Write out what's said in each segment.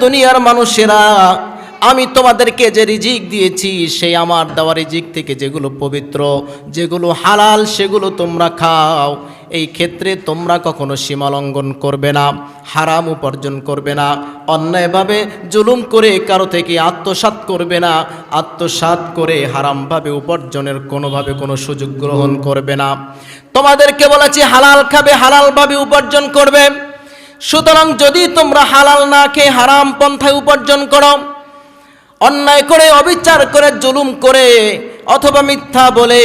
দুনিয়ার মানুষেরা, আমি তোমাদেরকে যে রিজিক দিয়েছি সেই আমার দেওয়া রিজিক থেকে যেগুলো পবিত্র, যেগুলো হালাল, সেগুলো তোমরা খাও। এই ক্ষেত্রে তোমরা কখনো সীমালঙ্ঘন করবে না, হারাম উপার্জন করবে না, অন্যায়ভাবে জুলুম করে কারও থেকে আত্মসাৎ করবে না, আত্মসাৎ করে হারামভাবে উপার্জনের কোনোভাবে কোনো সুযোগ গ্রহণ করবে না। তোমাদেরকে বলেছি, হালাল খাবে, হালালভাবে উপার্জন করবে। সুতরাং যদি তোমরা হালাল না খেয়ে হারাম পন্থায় উপার্জন করো, অন্যায় করে, অবিচার করে, জুলুম করে, অথবা মিথ্যা বলে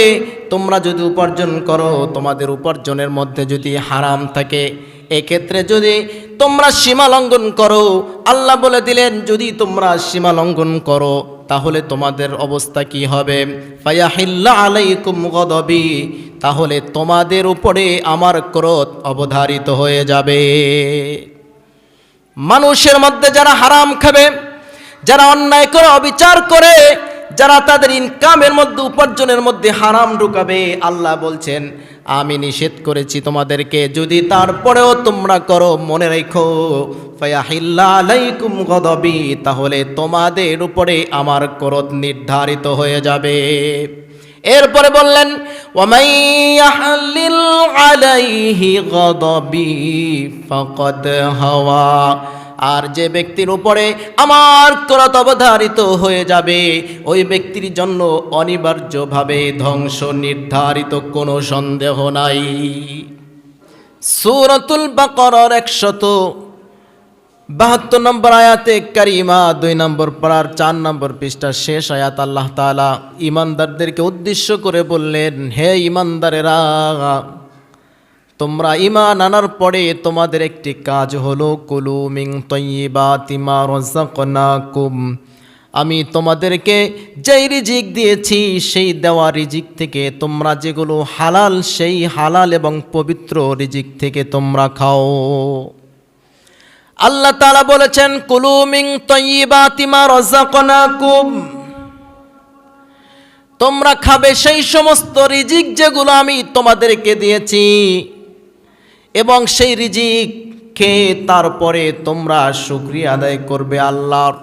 তোমরা যদি উপার্জন করো, তোমাদের উপার্জনের মধ্যে যদি হারাম থাকে, এক্ষেত্রে যদি তোমরা সীমা লঙ্ঘন করো, আল্লাহ বলে দিলেন, যদি তোমরা সীমা লঙ্ঘন করো তাহলে তোমাদের অবস্থা কি হবে? ফায়াহিল্লা আলাইকুম গদবি, তাহলে তোমাদের উপরে আমার ক্রোধ অবধারিত হয়ে যাবে। মানুষের মধ্যে যারা হারাম খাবে, যারা অন্যায় করে, অবিচার করে যারা তাদের ইনকামের মধ্যে, উপার্জনের মধ্যে হারাম ঢুকাবে, আল্লাহ বলছেন, আমি নিষেধ করেছি তোমাদেরকে, যদি তারপরেও তোমরা করো, মনে রেখো আলাইকুম গদবি, তাহলে তোমাদের উপরে আমার ক্রোধ নির্ধারিত হয়ে যাবে। এরপরে বললেন আলাইহি গদবি, ফাকাদ হাওয়া আর যে ব্যক্তির উপরে আমার ক্রত অবধারিত হয়ে যাবে, ওই ব্যক্তির জন্য অনিবার্যভাবে ধ্বংস নির্ধারিত কোনো সন্দেহ নাই। সুরতুল বাকরার একশত বাহাত্তর নম্বর আয়াতে কারিমা, দুই নম্বর পাড়ার চার নম্বর পৃষ্ঠা শেষ আয়াত আল্লাহ তালা ইমানদারদেরকে উদ্দেশ্য করে বললেন, হে ইমানদারেরা তোমরা ইমান আনার পরে তোমাদের একটি কাজ হলো, কুলু মিং তৈবা তিমা রজাকুম আমি তোমাদেরকে যেই রিজিক দিয়েছি, সেই দেওয়া রিজিক থেকে তোমরা যেগুলো হালাল, সেই হালাল এবং পবিত্র রিজিক থেকে তোমরা খাও। আল্লাহ তালা বলেছেন, কুলু মিং তৈবা তিমা রজাকুম তোমরা খাবে সেই সমস্ত রিজিক যেগুলো আমি তোমাদেরকে দিয়েছি। এবং সেই রিজিক খেয়ে তারপরে তোমরা শুক্রিয়া আদায় করবে আল্লাহর।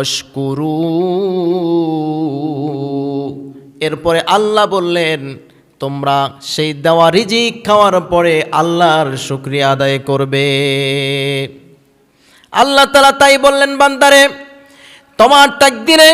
অস্কুরু এরপরে আল্লাহ বললেন, তোমরা সেই দেওয়া রিজিক খাওয়ার পরে আল্লাহর শুক্রিয়া আদায় করবে। আল্লাহ তালা তাই বললেন, বান্দারে, তোমার তাকদিরে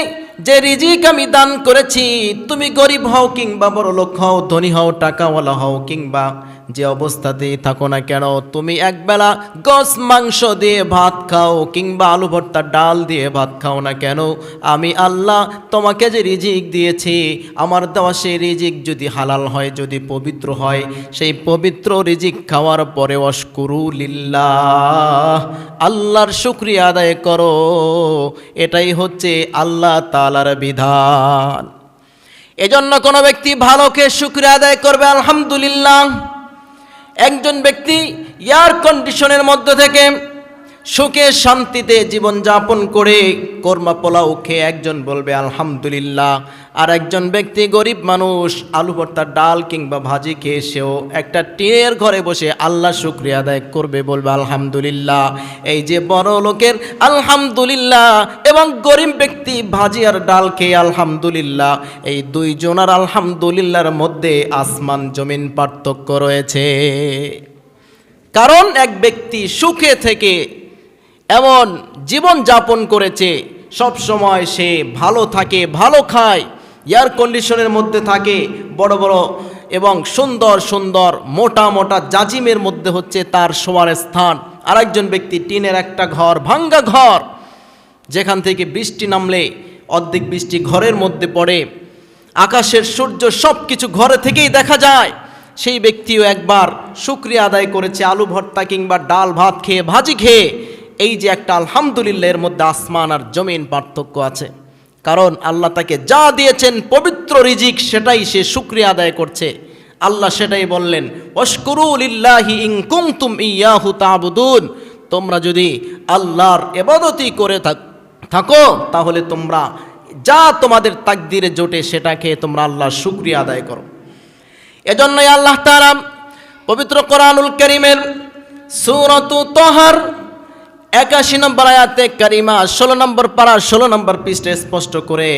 যে রিজিক আমি দান করেছি, তুমি গরিব হও কিংবা বড় লোক হও, ধনী হও, টাকাওয়ালা হও কিংবা যে অবস্থাতেই থাকো না কেন, তুমি একবেলা গস মাংস দিয়ে ভাত খাও কিংবা আলু ভর্তা ডাল দিয়ে ভাত খাও না কেন? আমি আল্লাহ তোমাকে যে রিজিক দিয়েছি, আমার দেওয়া সেই রিজিক যদি হালাল হয়, যদি পবিত্র হয়, সেই পবিত্র রিজিক খাওয়ার পরে অস্কুরু লিল্লাহ, আল্লাহর শুক্রিয়া আদায় করো। এটাই হচ্ছে আল্লাহ তালার বিধান। এজন্য কোনো ব্যক্তি ভালোকে শুক্রিয়া আদায় করবে, আলহামদুলিল্লাহ। একজন ব্যক্তি এয়ার কন্ডিশনের মধ্যে থেকে সুখে শান্তিতে জীবনযাপন করে কর্মা পোলাও খেয়ে একজন বলবে, আলহামদুলিল্লাহ আর একজন ব্যক্তি গরিব মানুষ, আলু ভর্তার ডাল কিংবা ভাজি খেয়ে সেও একটা টিনের ঘরে বসে আল্লাহ শুক্রিয়া আদায় করবে বলবে, আলহামদুলিল্লাহ। এই যে বড় লোকের আলহামদুলিল্লাহ এবং গরিব ব্যক্তি ভাজি আর ডাল খেয়ে আলহামদুলিল্লাহ। এই দুইজনার আলহামদুলিল্লাহর মধ্যে আসমান জমিন পার্থক্য রয়েছে। কারণ এক ব্যক্তি সুখে থেকে এমন জীবন যাপন করেছে সব সময় সে ভালো থাকে, ভালো খায়। এয়ার কন্ডিশনের মধ্যে থাকে বড় বড় এবং সুন্দর সুন্দর মোটা মোটা জাজিমের মধ্যে হচ্ছে তার শোয়ার স্থান। আরেকজন ব্যক্তি টিনের একটা ঘর, ভাঙ্গা ঘর, যেখান থেকে বৃষ্টি নামলে, অর্ধেক বৃষ্টি ঘরের মধ্যে পড়ে। আকাশের সূর্য সব কিছু ঘরে থেকেই দেখা যায়। সেই ব্যক্তিও একবার শুক্রিয়া আদায় করেছে, আলু ভর্তা কিংবা ডাল ভাত খেয়ে, ভাজি খেয়ে। এই যে একটা আলহামদুলিল্লাহ, এর মধ্যে আসমান আর জমিন পার্থক্য আছে। কারণ আল্লাহ তাকে যা দিয়েছেন পবিত্র রিজিক সেটাই সে শুক্রিয়া আদায় করছে। আল্লাহ সেটাই বললেন ইয়াহু তোমরা যদি আল্লাহর এবাদতি করে থাক তাহলে তোমরা যা তোমাদের তাকদিরে জোটে সেটাকে তোমরা আল্লাহ শুক্রিয়া আদায় করো। এজন্যই আল্লাহ তাআলা পবিত্র কোরআনুল করিমের সূরাতু তহার একাশি নম্বর আয়াতে কারিমা, ষোলো নম্বর পাড়া ষোলো নম্বর পৃষ্ঠে স্পষ্ট করে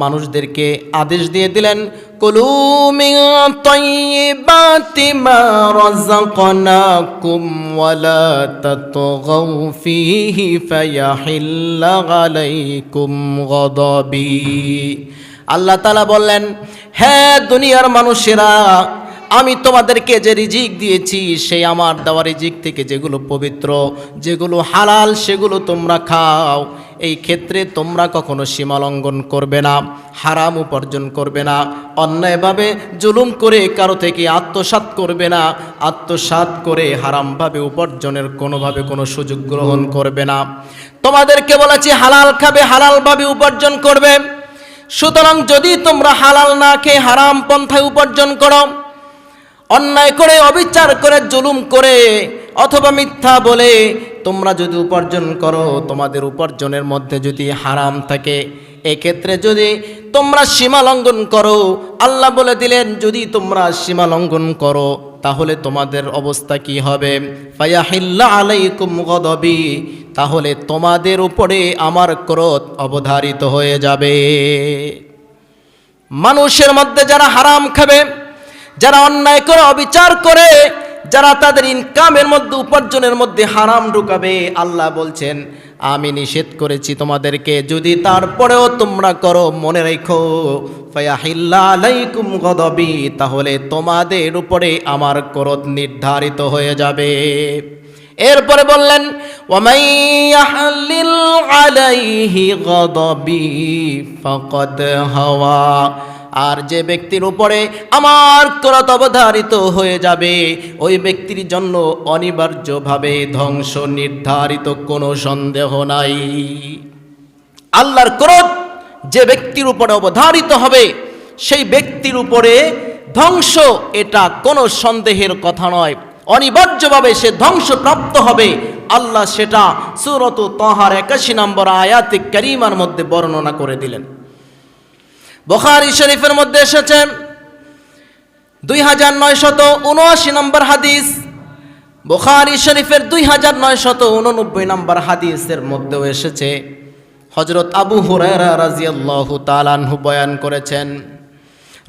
মানুষদেরকে আদেশ দিয়ে দিলেন আল্লাহ তাআলা বললেন হ্যাঁ দুনিয়ার মানুষেরা আমি তোমাদেরকে যে রিজিক দিয়েছি সেই আমার দেওয়া রিজিক থেকে যেগুলো পবিত্র, যেগুলো হালাল, সেগুলো তোমরা খাও। এই ক্ষেত্রে তোমরা কখনো সীমা লঙ্ঘন করবে না, হারাম উপার্জন করবে না, অন্যায়ভাবে জুলুম করে কারও থেকে আত্মসাৎ করবে না, আত্মসাৎ করে হারামভাবে উপার্জনের কোনোভাবে কোনো সুযোগ গ্রহণ করবে না। তোমাদেরকে বলেছি, হালাল খাবে, হালালভাবে উপার্জন করবে। সুতরাং যদি তোমরা হালাল না খেয়ে হারাম পন্থায় উপার্জন করো অন্যায় করে, অবিচার করে, জুলুম করে, অথবা মিথ্যা বলে, তোমরা যদি উপার্জন করো, তোমাদের উপার্জনের মধ্যে যদি হারাম থাকে, এক্ষেত্রে যদি তোমরা সীমা লঙ্ঘন করো, আল্লাহ বলে দিলেন, যদি তোমরা সীমা লঙ্ঘন করো, তাহলে তোমাদের অবস্থা কি হবে? ফায়াহিল্লা আলাইকুম গদবি, তাহলে তোমাদের উপরে আমার ক্রোধ অবধারিত হয়ে যাবে। মানুষের মধ্যে যারা হারাম খাবে যারা অন্যায় করে, অবিচার করে, যারা তাদের ইনকামের মধ্যে, উপার্জনের মধ্যে হারাম ঢুকাবে, আল্লাহ বলছেন, আমি নিষেধ করেছি তোমাদেরকে, যদি তারপরেও তোমরা করো, মনে রেখো আলাইকুম গদবি, তাহলে তোমাদের উপরে আমার ক্রোধ নির্ধারিত হয়ে যাবে। এরপরে বললেন আলাইহি গদবি, ফাকাদ হাওয়া। আর যে ব্যক্তির উপরে আমার ক্রত অবধারিত হয়ে যাবে, ওই ব্যক্তির জন্য অনিবার্যভাবে ধ্বংস নির্ধারিত কোনো সন্দেহ নাই। আল্লাহর ক্রোধ যে ব্যক্তির উপরে অবধারিত হবে, সেই ব্যক্তির উপরে ধ্বংস এটা কোনো সন্দেহের কথা নয়। অনিবার্যভাবে সে ধ্বংসপ্রাপ্ত হবে। আল্লাহ সেটা সুরত তহার একাশি নম্বর আয়াতে করিমার মধ্যে বর্ণনা করে দিলেন। বখারি শরীফের মধ্যে এসেছে দুই হাজার নয়শত উনআশি নম্বর হাদিস। বুখারী শরীফের দুই হাজার নয়শত উননব্বই নম্বর হাদিসের মধ্যেও এসেছে। হজরত আবু হুরায়রা রাজিয়াল্লাহু তালানহু বয়ান করেছেন।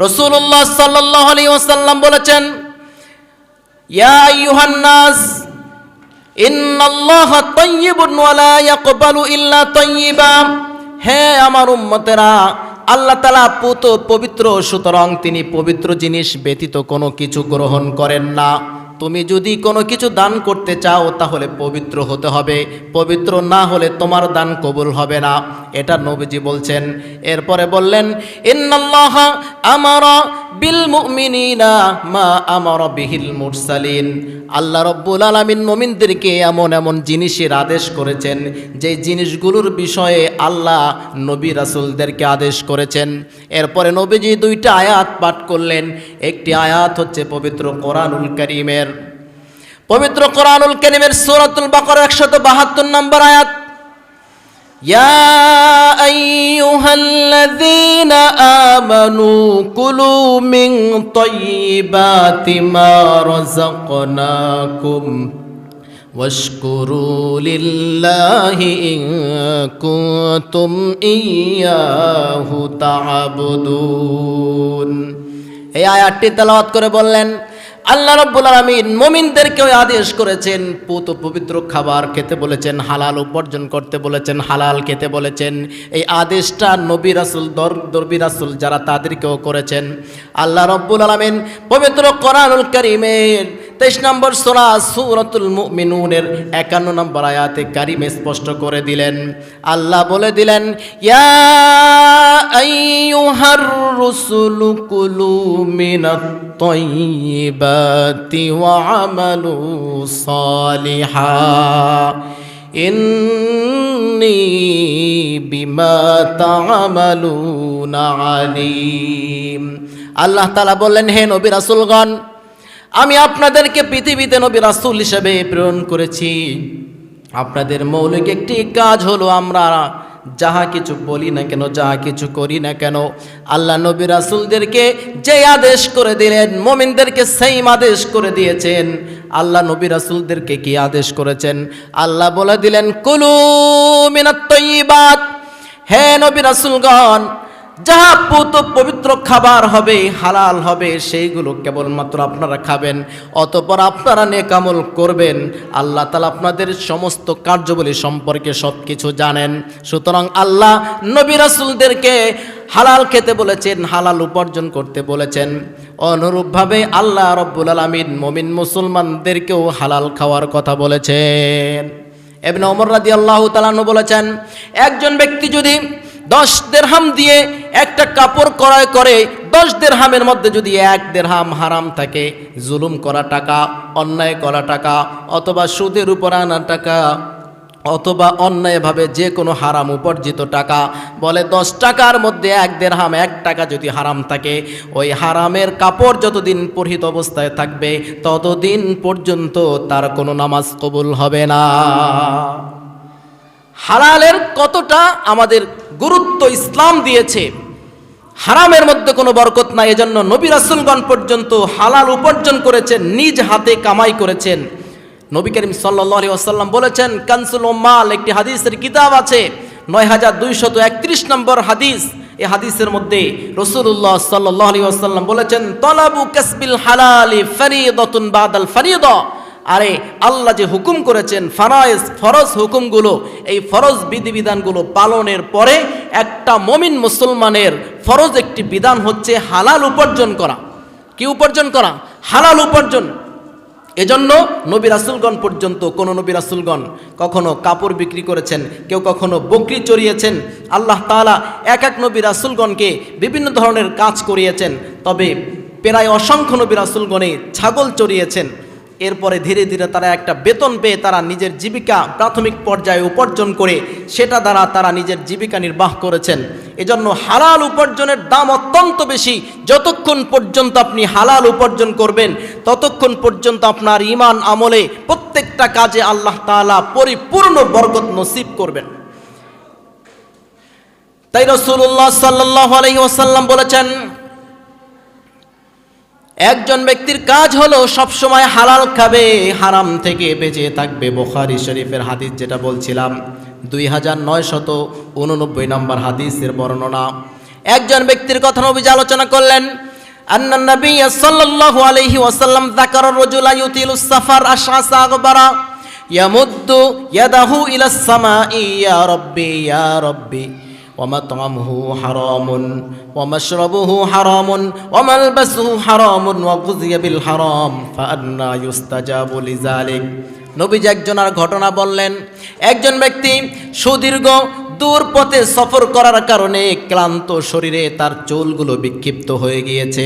রসুল্লাহ সাল্লাহ আলী ওসাল্লাম বলেছেন, ইয়া ইউহান্নাস ইন্নাল্লাহ তাইয়্যিবুন ওয়া লা ইয়াকবালু ইল্লা তাইয়্যিবা। হে আমার উম্মতেরা আল্লাহ তালা পুত পবিত্র, সুতরাং তিনি পবিত্র জিনিস ব্যতীত কোনো কিছু গ্রহণ করেন না। তুমি যদি কোনো কিছু দান করতে চাও, তাহলে পবিত্র হতে হবে। পবিত্র না হলে তোমার দান কবুল হবে না। এটা নবীজি বলছেন। এরপরে বললেন, ইন্নাল্লাহ আমারা বিল মুমিনিনা মা আমারা বিহিল মুরসালিন। আল্লাহ রব্বুল আলামিন মুমিনদেরকে এমন এমন জিনিসের আদেশ করেছেন যে জিনিসগুলোর বিষয়ে আল্লাহ নবী রাসূলদেরকে আদেশ করেছেন। এরপরে নবীজি দুইটা আয়াত পাঠ করলেন। একটি আয়াত হচ্ছে পবিত্র কোরআনুল করিমের। পবিত্র কোরআনুল করিমের সূরাতুল বাকারা 172 নম্বর আয়াত। يا أيها الذين آمنوا كلوا من طيبات ما رزقناكم واشكروا لله إن كنتم إياه تعبدون এই আয়াতটি তেলাওয়াত করে বললেন আল্লাহ রব্বুল আলমিন মমিনদেরকেও আদেশ করেছেন, পুত পবিত্র খাবার খেতে বলেছেন, হালাল উপার্জন করতে বলেছেন, হালাল খেতে বলেছেন। এই আদেশটা নবী রাসুল, দর দরবি রাসুল যারা তাদেরকেও করেছেন। আল্লাহ রব্বুল আলমিন পবিত্র করানুল করিমের তেইশ নম্বর সোরা সুরতুল মিনুনের একান্ন নম্বর আয়াতে কারিমে স্পষ্ট করে দিলেন। আল্লাহ বলে দিলেন আল্লাহ তালা বললেন, হে নবী রাসূলগণ আমি আপনাদেরকে পৃথিবীতে নবী রাসুল হিসেবে প্রেরণ করেছি। আপনাদের মৌলিক একটি কাজ হলো আমরা যাহা কিছু বলি না কেন, যাহা কিছু করি না কেন, আল্লাহ নবী রাসুলদেরকে যে আদেশ করে দিলেন, মোমিনদেরকে সেই আদেশ করে দিয়েছেন। আল্লাহ নবী রাসুলদেরকে কি আদেশ করেছেন? আল্লাহ বলে দিলেন, কুলু মিনাত হে নবী রাসুলগণ যাহা পুত পবিত্র খাবার হবে, হালাল হবে, সেইগুলো কেবলমাত্র আপনারা খাবেন। অতপর আপনারা নেকামল করবেন। আল্লাহ তালা আপনাদের সমস্ত কার্যবলী সম্পর্কে সব কিছু জানেন। সুতরাং আল্লাহ নবী রাসুলদেরকে হালাল খেতে বলেছেন, হালাল উপার্জন করতে বলেছেন। অনুরূপভাবে আল্লাহ রব্বুল আলমিন মমিন মুসলমানদেরকেও হালাল খাওয়ার কথা বলেছেন। এমনি অমর রাদি আল্লাহ তালানু বলেছেন, একজন ব্যক্তি যদি দশ দেড়হাম দিয়ে একটা কাপড় ক্রয় করে দশ দেড়হামের মধ্যে যদি এক দেড়হাম হারাম থাকে, জুলুম করা টাকা, অন্যায় করা টাকা, অথবা সুদের উপর আনা টাকা, অথবা অন্যায়ভাবে যে কোনো হারাম উপার্জিত টাকা, বলে দশ টাকার মধ্যে এক দেড়হাম, এক টাকা যদি হারাম থাকে, ওই হারামের কাপড় যতদিন পরিহিত অবস্থায় থাকবে, ততদিন পর্যন্ত তার কোনো নামাজ কবুল হবে না। হালালের কতটা আমাদের গুরুত্ব ইসলাম দিয়েছে হারামের মধ্যে কোনো বরকত নাই, এজন্য নবী রাসুলগণ পর্যন্ত হালাল উপার্জন করেছেন, নিজ হাতে কামাই করেছেন। নবী করিম সাল্লি আসাল্লাম বলেছেন, কানসুল মাল একটি হাদিসের কিতাব আছে, নয় হাজার দুইশত একত্রিশ নম্বর হাদিস। এই হাদিসের মধ্যে রসুল্লাহ সাল্লাহ আলী আসাল্লাম বলেছেন, তলাবু কাসবিল হালালি ফরিদতুন বাদাল ফরিদ আরে আল্লাহ যে হুকুম করেছেন ফারায়েজ, ফরজ হুকুমগুলো, এই ফরজ বিধিবিধানগুলো পালনের পরে একটা মমিন মুসলমানের ফরজ একটি বিধান হচ্ছে হালাল উপার্জন করা। কি উপার্জন করা? হালাল উপার্জন। এজন্য নবী রাসুলগণ পর্যন্ত, কোনো নবী রাসুলগণ কখনো কাপড় বিক্রি করেছেন, কেউ কখনো বকরি চড়িয়েছেন, আল্লাহ তাআলা এক এক নবী রাসুলগণকে বিভিন্ন ধরনের কাজ করিয়েছেন, তবে প্রায় অসংখ্য নবী রাসুলগণে ছাগল চড়িয়েছেন এরপরে ধীরে ধীরে তারা একটা বেতন পেয়ে তারা নিজের জীবিকা প্রাথমিক পর্যায়ে উপার্জন করে সেটা দ্বারা তারা নিজের জীবিকা নির্বাহ করেছেন। এজন্য হালাল উপার্জনের দাম অত্যন্ত বেশি। যতক্ষণ পর্যন্ত আপনি হালাল উপার্জন করবেন, ততক্ষণ পর্যন্ত আপনার ইমান আমলে প্রত্যেকটা কাজে আল্লাহ তাআলা পরিপূর্ণ বরকত নসিব করবেন। তাই রসুল্লাহ সাল্লাহ আলহি বলেছেন একজন ব্যক্তির কাজ হলো সবসময় হালাল খাবে, হারাম থেকে বেঁচে থাকবে। বোখারি শরীফের হাদিস যেটা বলছিলাম, দুই হাজার নয় শত উননব্বই নম্বর হাদিসের বর্ণনা। একজন ব্যক্তির কথা নবীজ আলোচনা করলেন, আন্না আলাইহি ওয়াসাল্লাম সাফার ইয়ামুদ্দু ইয়াদাহু ইয়া ইয়া ومطعمه حرام ومشربه حرام وملبسه حرام وغذي بالحرام فأنا يستجاب لذلك নবীজি একজনের ঘটনা বললেন একজন ব্যক্তি সুদীর্ঘ দূর পথে সফর করার কারণে ক্লান্ত শরীরে তার চুলগুলো বিক্ষিপ্ত হয়ে গিয়েছে।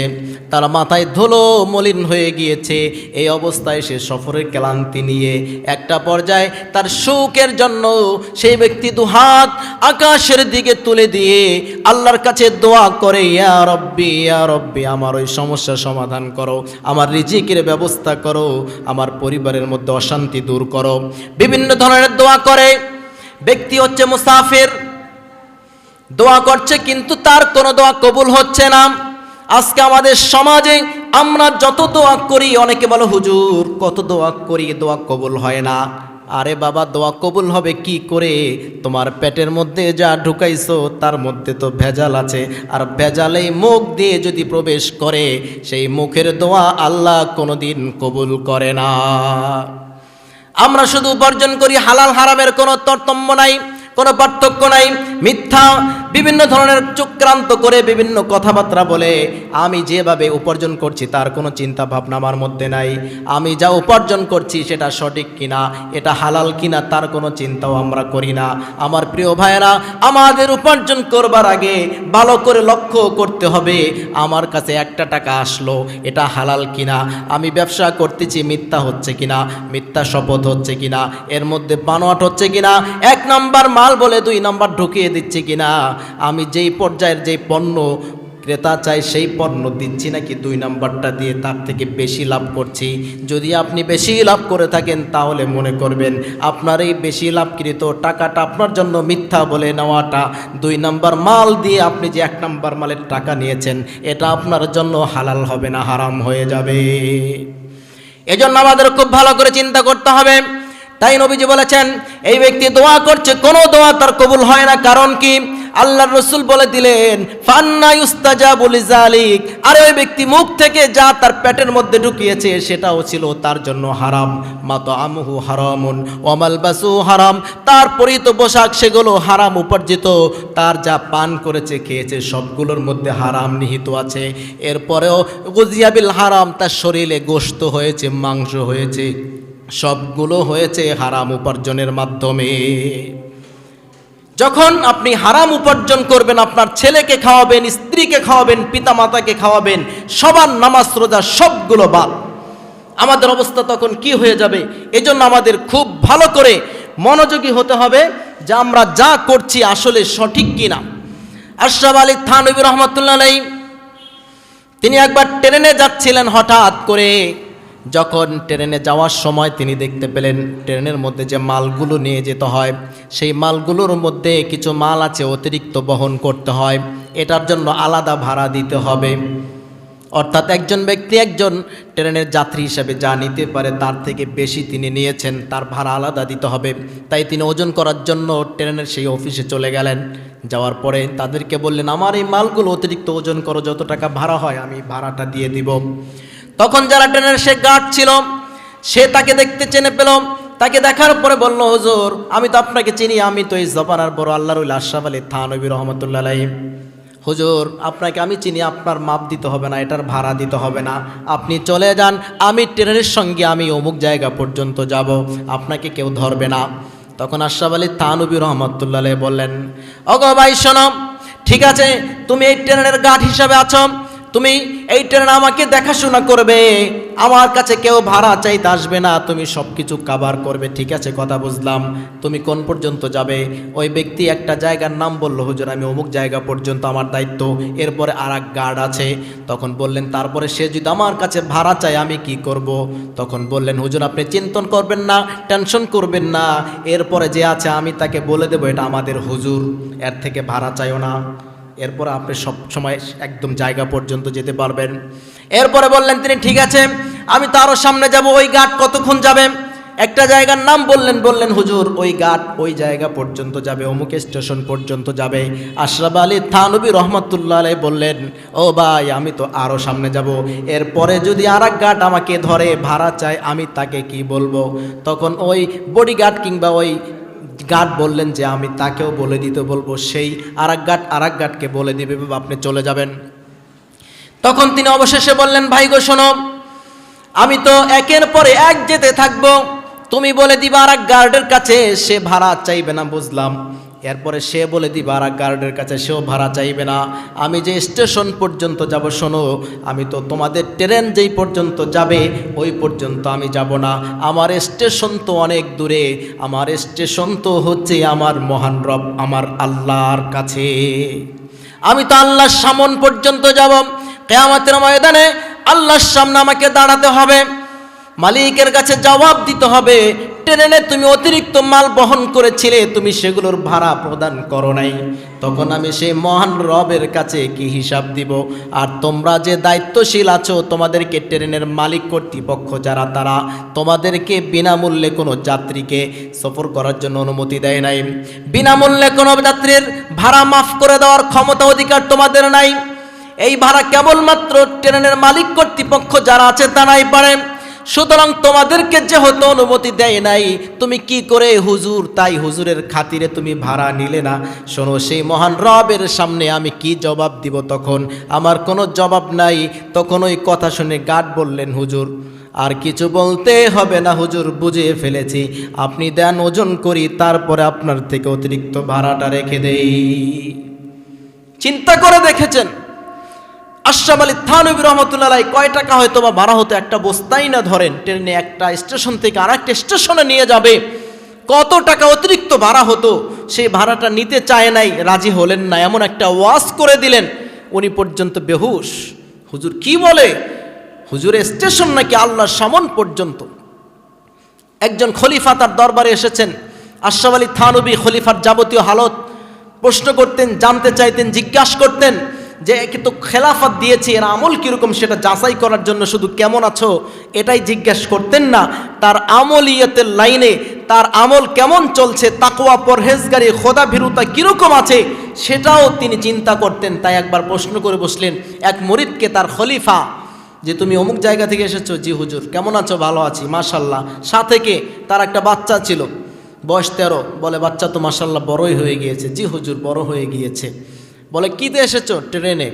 তার মাথায় ধুলো মলিন হয়ে গিয়েছে। এই অবস্থায় সে সফরের ক্লান্তি নিয়ে একটা পর্যায়ে তার সুখের জন্য সেই ব্যক্তি দুহাত আকাশের দিকে তুলে দিয়ে আল্লাহর কাছে দোয়া করে, ইয়া রব্বি ইয়া রব্বি, আমার ওই সমস্যার সমাধান করো, আমার রিজিকের ব্যবস্থা করো, আমার পরিবারের মধ্যে অশান্তি দূর করো। বিভিন্ন ধরনের দোয়া করে। ব্যক্তি হচ্ছে মুসাফির। দোয়া করছে, কিন্তু তার কোনো দোয়া কবুল হচ্ছে না। আজকে আমাদের সমাজে আমরা যত দোয়া করি, অনেকে বলো, হুজুর, কত দোয়া করি, দোয়া কবুল হয় না। আরে বাবা, দোয়া কবুল হবে কি করে? তোমার পেটের মধ্যে যা ঢুকাইছো, তার মধ্যে তো ভেজাল আছে। আর ভেজালেই মুখ দিয়ে যদি প্রবেশ করে, সেই মুখের দোয়া আল্লাহ কোনোদিন কবুল করে না। আমরা শুধু উপার্জন করি হালাল হারামের কোনো তর্তম্য নাই কোনো পার্থক্য নাই মিথ্যা বিভিন্ন ধরনের চক্রান্ত করে বিভিন্ন কথাবার্তা বলে, আমি যেভাবে উপার্জন করছি তার কোনো চিন্তা ভাবনা আমার মধ্যে নাই। আমি যা উপার্জন করছি সেটা সঠিক কিনা, এটা হালাল কিনা তার কোনো চিন্তাও আমরা করি না। আমার প্রিয় ভাইয়েরা, আমাদের উপার্জন করবার আগে ভালো করে লক্ষ্য করতে হবে, আমার কাছে একটা টাকা আসলো, এটা হালাল কিনা, আমি ব্যবসা করতেছি, মিথ্যা হচ্ছে কিনা, মিথ্যা শপথ হচ্ছে কিনা, এর মধ্যে বানোয়াট হচ্ছে কিনা, এক নাম্বার মাল বলে দুই নাম্বার ঢুকিয়ে দিচ্ছে কিনা আমি যেই পর্যায়ের যেই পণ্য ক্রেতা চাই সেই পণ্য দিচ্ছি নাকি দুই নাম্বারটা দিয়ে তার থেকে বেশি লাভ করছি? যদি আপনি বেশি লাভ করে থাকেন তাহলে মনে করবেন আপনার এই বেশি লাভকৃত টাকাটা আপনার জন্য মিথ্যা বলে নেওয়াটা দুই নাম্বার মাল দিয়ে আপনি যে এক নাম্বার মালের টাকা নিয়েছেন, এটা আপনার জন্য হালাল হবে না, হারাম হয়ে যাবে। এজন্য আমাদের খুব ভালো করে চিন্তা করতে হবে। তাই নবীজি বলেছেন, এই ব্যক্তি দোয়া করছে, কোনো দোয়া তার কবুল হয় না। কারণ কি? আল্লাহর রসুল বলে দিলেন, ফান্না ইউস্তাজাবু লিজালিক। আর ওই ব্যক্তি মুখ থেকে যা তার পেটের মধ্যে ঢুকিয়েছে, সেটাও ছিল তার জন্য হারাম। মাত আমহু হারামুন অমাল বাসু হারাম। তার পরিহিত পোশাক সেগুলো হারাম উপার্জিত। তার যা পান করেছে, খেয়েছে, সবগুলোর মধ্যে হারাম নিহিত আছে। এরপরেও গুজিয়াবিল হারাম, তার শরীরে গোশত হয়েছে, মাংস হয়েছে। সবগুলো হয়েছে হারাম উপার্জনের মাধ্যমে। যখন আপনি হারাম উপার্জন করবেন, আপনার ছেলেকে খাওয়াবেন, স্ত্রীকে খাওয়াবেন, পিতামাতাকে খাওয়াবেন, সবার নামাজ, রোজা সবগুলো বাদ। আমাদের অবস্থা তখন কি হয়ে যাবে? এজন্য আমাদের খুব ভালো করে মনোযোগী হতে হবে যে আমরা যা করছি আসলে সঠিক কিনা। আশরাফ আলী থানবী রহমতুল্লাহ তিনি একবার ট্রেনে যাচ্ছিলেন হঠাৎ করে। যখন ট্রেনে যাওয়ার সময় তিনি দেখতে পেলেন ট্রেনের মধ্যে যে মালগুলো নিয়ে যেতে হয়, সেই মালগুলোর মধ্যে কিছু মাল আছে অতিরিক্ত বহন করতে হয়, এটার জন্য আলাদা ভাড়া দিতে হবে। অর্থাৎ একজন ব্যক্তি একজন ট্রেনের যাত্রী হিসাবে যা নিতে পারে তার থেকে বেশি তিনি নিয়েছেন, তার ভাড়া আলাদা দিতে হবে। তাই তিনি ওজন করার জন্য ট্রেনের সেই অফিসে চলে গেলেন। যাওয়ার পরে তাদেরকে বললেন, আমার এই মালগুলো অতিরিক্ত ওজন করো, যত টাকা ভাড়া হয় আমি ভাড়াটা দিয়ে দিব। তখন যারা ট্রেনের সে গার্ড ছিল, সে তাকে দেখতে চেনে পেল। তাকে দেখার পরে বলল, হুজুর, আমি তো আপনাকে চিনি, আমি তো এই জপানার বড় আল্লাহর আশরাফ আলী থানবী রহমতুল্লাহ হুজুর, আপনাকে আমি চিনি, আপনার মাপ দিতে হবে না, এটার ভাড়া দিতে হবে না। আপনি চলে যান, আমি ট্রেনের সঙ্গে আমি অমুক জায়গা পর্যন্ত যাব, আপনাকে কেউ ধরবে না। তখন আশরাফ আলী তানবী রহমতুল্লাহ বললেন অগো ভাই, শোনো, ঠিক আছে, তুমি এই ট্রেনের গার্ড হিসাবে আছো তুমি এই ট্রেন আমাকে দেখাশোনা করবে। আমার কাছে কেউ ভাড়া চাইতে আসবে না। তুমি সব কিছু কাভার করবে। ঠিক আছে, কথা বুঝলাম। তুমি কোন পর্যন্ত যাবে? ওই ব্যক্তি একটা জায়গার নাম বলল, হুজুর, আমি অমুক জায়গা পর্যন্ত আমার দায়িত্ব। এরপরে আর এক গার্ড আছে। তখন বললেন, তারপরে সে যদি আমার কাছে ভাড়া চায়, আমি কি করব? তখন বললেন, হুজুর, আপনি চিন্তন করবেন না টেনশন করবেন না। এরপরে যে আছে, আমি তাকে বলে দেবো, এটা আমাদের হুজুর। এর থেকে ভাড়া চাইও না। এরপর আপনি সব সময় একদম জায়গা পর্যন্ত যেতে পারবেন। এরপরে বললেন তিনি, ঠিক আছে, আমি তো আরও সামনে যাব, ওই গাট কতক্ষণ যাবে? একটা জায়গার নাম বললেন বললেন, হুজুর, ওই গাট ওই জায়গা পর্যন্ত যাবে, অমুক স্টেশন পর্যন্ত যাবে। আশরাফ আলী থানবী রহমতুল্লাহ আলাই বললেন, ও ভাই, আমি তো আরও সামনে যাব। এরপরে যদি আর এক গাট আমাকে ধরে, ভাড়া চায় আমি তাকে কি বলব? তখন ওই বডিগার্ড কিংবা ওই গার্ড বললেন যে, আমি তাকেও বলে দিতে বলব। সেই আরাক গার্ড আর এক গার্ডকে বলে দিবে আপনি চলে যাবেন। তখন তিনি অবশেষে বললেন, ভাই গো, শোনো, আমি তো একের পরে এক যেতে থাকব। তুমি বলে দিবা আর গার্ডের কাছে, সে ভাড়া চাইবে না, বুঝলাম। এরপরে সে বলে দিবা আর গার্ডের কাছে সেও ভাড়া চাইবে না। আমি যে স্টেশন পর্যন্ত যাব, শোনো, আমি তো তোমাদের ট্রেন যেই পর্যন্ত যাবে, ওই পর্যন্ত আমি যাব না। আমার স্টেশন তো অনেক দূরে, আমার স্টেশন তো হচ্ছে আমার মহান রব, আমার আল্লাহর কাছে। আমি তো আল্লাহর সামন পর্যন্ত যাব। কেয়ামতের ময়দানে আল্লাহর সামনে আমাকে দাঁড়াতে হবে। মালিকের কাছে জবাব দিতে হবে ট্রেনে তুমি অতিরিক্ত মাল বহন করেছিলে, তুমি সেগুলোর ভাড়া প্রদান করো নাই। তখন আমি সেই মহান রবের কাছে কি হিসাব দিব? আর তোমরা যে দায়িত্বশীল আছো, তোমাদেরকে ট্রেনের মালিক কর্তৃপক্ষ যারা, তারা তোমাদেরকে বিনামূল্যে কোনো যাত্রীকে সফর করার জন্য অনুমতি দেয় নাই। বিনামূল্যে কোনো যাত্রীর ভাড়া মাফ করে দেওয়ার ক্ষমতা, অধিকার তোমাদের নাই। এই ভাড়া কেবলমাত্র ট্রেনের মালিক কর্তৃপক্ষ যারা আছে, তারাই পারে। সুতরাং তোমাদেরকে যেহেতু অনুমতি দেয় নাই, তুমি কি করে হুজুর? তাই হুজুরের খাতিরে তুমি ভাড়া নিলে না। শোনো, সেই মহান রবের সামনে আমি কি জবাব দিব তখন? আমার কোনো জবাব নাই। তখন ওই কথা শুনে গার্ড বললেন, হুজুর, আর কিছু বলতে হবে না হুজুর, বুঝিয়ে ফেলেছি। আপনি দেন ওজন করি, তারপরে আপনার থেকে অতিরিক্ত ভাড়াটা রেখে দেই। চিন্তা করে দেখেছেন? আশরাফ আলী থানবী রহমতুল্লাহ কয় টাকা হয়তো বা ভাড়া হতো একটা বস্তাই না ধরেন, ট্রেনে একটা স্টেশন থেকে আর একটা স্টেশনে নিয়ে যাবে। কত টাকা অতিরিক্ত ভাড়া হতো? সেই ভাড়াটা নিতে চায় নাই, রাজি হলেন না, এমন একটা ওয়াজ করে দিলেন। উনি পর্যন্ত বেহুশ। হুজুর কি বলে? হুজুর স্টেশন নাকি আল্লাহর সামন পর্যন্ত? একজন খলিফা তার দরবারে এসেছেন। আশরাফ আলী থানবী খলিফার যাবতীয় হালত প্রশ্ন করতেন, জানতে চাইতেন, জিজ্ঞাসা করতেন। যে কিন্তু খেলাফত দিয়েছি, এর আমল কীরকম সেটা যাচাই করার জন্য শুধু কেমন আছো এটাই জিজ্ঞেস করতেন না। তার আমল আমলিয়তের লাইনে তার আমল কেমন চলছে তাকোয়া পরহেজগারি খোদা ভীরুতা কীরকম আছে সেটাও তিনি চিন্তা করতেন। তাই একবার প্রশ্ন করে বসলেন এক মরিদকে, তার খলিফা, যে তুমি অমুক জায়গা থেকে এসেছ? জি হুজুর, কেমন আছো? ভালো আছি, মাশাল্লাহ। সাথে কে? তার একটা বাচ্চা ছিল, বয়স তেরো। বলে, বাচ্চা তো মাশাল্লাহ বড়ই হয়ে গিয়েছে। জি হুজুর, বড় হয়ে গিয়েছে। বলে, কীতে এসেছ ট্রেনে?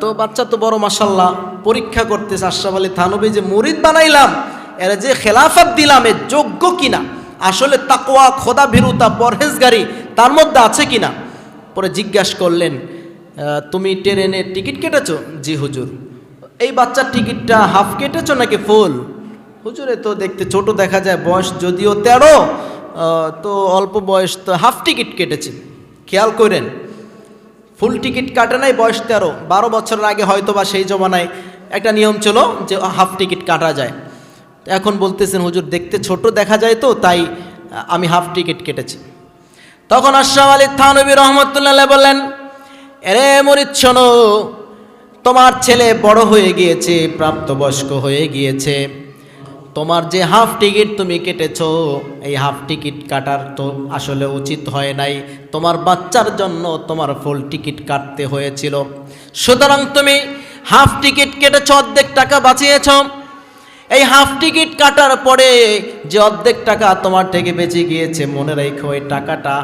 তো বাচ্চা তো বড়, মাশাল্লাহ। পরীক্ষা করতেছে আশরাফ আলী থানবী যে মরিদ বানাইলাম, এরা যে খেলাফত দিলাম এ যোগ্য কিনা? আসলে তাকোয়া খোদা ভীরুতা পরহেজগারি তার মধ্যে আছে কিনা? পরে জিজ্ঞাসা করলেন তুমি ট্রেনে টিকিট কেটেছো? জি, হুজুর। এই বাচ্চার টিকিটটা হাফ কেটেছো নাকি ফুল? হুজুরে, তো দেখতে ছোট দেখা যায়, বয়স যদিও তেরো তো অল্প বয়স, তো হাফ টিকিট কেটেছে। খেয়াল করেন ফুল টিকিট কাটে নাই, বয়স তেরো। বারো বছরের আগে হয়তো বা সেই জমানায় একটা নিয়ম ছিল যে হাফ টিকিট কাটা যায়। এখন বলতেছেন, হুজুর, দেখতে ছোট দেখা যায় তো, তাই আমি হাফ টিকিট কেটেছি। তখন আশরাফ আলী থানবী রহমতুল্লাহ বললেন, এরে মরিচ, শোনো, তোমার ছেলে বড় হয়ে গিয়েছে, প্রাপ্তবয়স্ক হয়ে গিয়েছে। তোমার যে হাফ টিকিট তুমি কেটেছ, এই হাফ টিকিট কাটার তো আসলে উচিত হয় নাই। তোমার বাচ্চার জন্য তোমার ফুল টিকিট কাটতে হয়েছিল। সুতরাং তুমি হাফ টিকিট কেটেছ, অর্ধেক টাকা বাঁচিয়েছ। এই হাফ টিকিট কাটার পরে যে অর্ধেক টাকা তোমার থেকে বেঁচে গিয়েছে, মনে রেখো এই টাকাটা।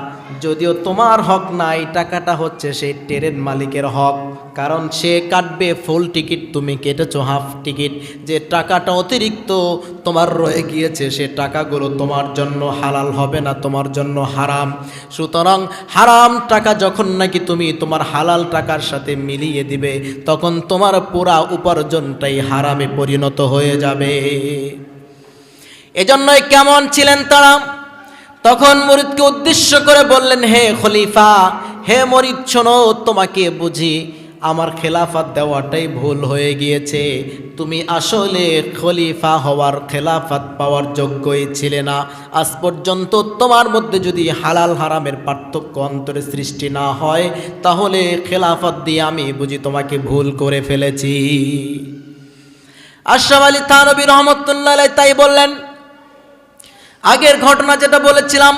যদিও তোমার হক না এই টাকাটা হচ্ছে সেই ট্রেন মালিকের হক। কারণ সে কাটবে ফুল টিকিট তুমি কেটেছো হাফ টিকিট যে টাকাটা অতিরিক্ত তোমার রয়ে গিয়েছে, সে টাকাগুলো তোমার জন্য হালাল হবে না, তোমার জন্য হারাম। সুতরাং হারাম টাকা যখন নাকি তুমি তোমার হালাল টাকার সাথে মিলিয়ে দিবে, তখন তোমার পুরা উপার্জনটাই হারামে পরিণত হয়ে যাবে। এজন্যই কেমন ছিলেন তারা? তখন মরিদকে উদ্দেশ্য করে বললেন, হে খলিফা, হে মরিদ, শোনো, তোমাকে বুঝি। আমার খেলাফত দেওয়াটাই ভুল হয়ে গিয়েছে। তুমি আসলে খলিফা হওয়ার খেলাফত পাওয়ার যোগ্যই ছিলে না। আজ পর্যন্ত তোমার মধ্যে যদি হালাল হারামের পার্থক্য অন্তরে সৃষ্টি না হয়, তাহলে খেলাফত দিয়ে আমি বুঝি তোমাকে ভুল করে ফেলেছি। আশরাফ আলী থানবী রহমতুল্লাহ তাই বললেন, আগের ঘটনা যেটা বলেছিলাম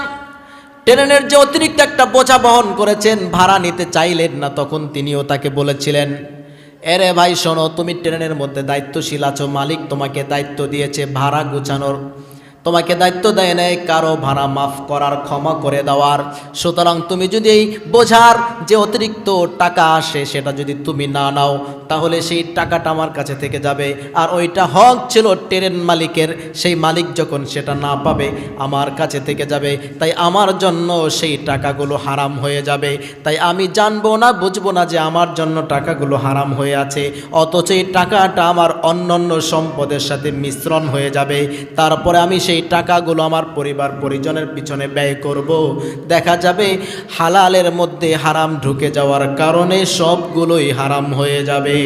ট্রেনের যে অতিরিক্ত একটা বোঝা বহন করেছেন, ভাড়া নিতে চাইলেন না, তখন তিনিও তাকে বলেছিলেন, এরে ভাই শোনো, তুমি ট্রেনের মধ্যে দায়িত্বশীল আছো, মালিক তোমাকে দায়িত্ব দিয়েছে, ভাড়া গুছানোর তোমাকে দায়িত্ব দেয় নাই, কারও ভাড়া মাফ করার, ক্ষমা করে দেওয়ার। সুতরাং তুমি যদি এই বোঝার যে অতিরিক্ত টাকা আসে, সেটা যদি তুমি না নাও, তাহলে সেই টাকাটা আমার কাছে থেকে যাবে। আর ওইটা হক ছিল ট্রেন মালিকের, সেই মালিক যখন সেটা না পাবে, আমার কাছে থেকে যাবে। তাই আমার জন্য সেই টাকাগুলো হারাম হয়ে যাবে। তাই আমি জানব না, বুঝব না যে আমার জন্য টাকাগুলো হারাম হয়ে আছে। অথচ এই টাকাটা আমার অন্যান্য সম্পদের সাথে মিশ্রণ হয়ে যাবে। তারপরে আমি সেই টাকাগুলো আমার পরিবার পরিজনের পিছনে ব্যয় করব। দেখা যাবে হালালের মধ্যে হারাম ঢুকে যাওয়ার কারণে সবগুলোই হারাম হয়ে যাবে।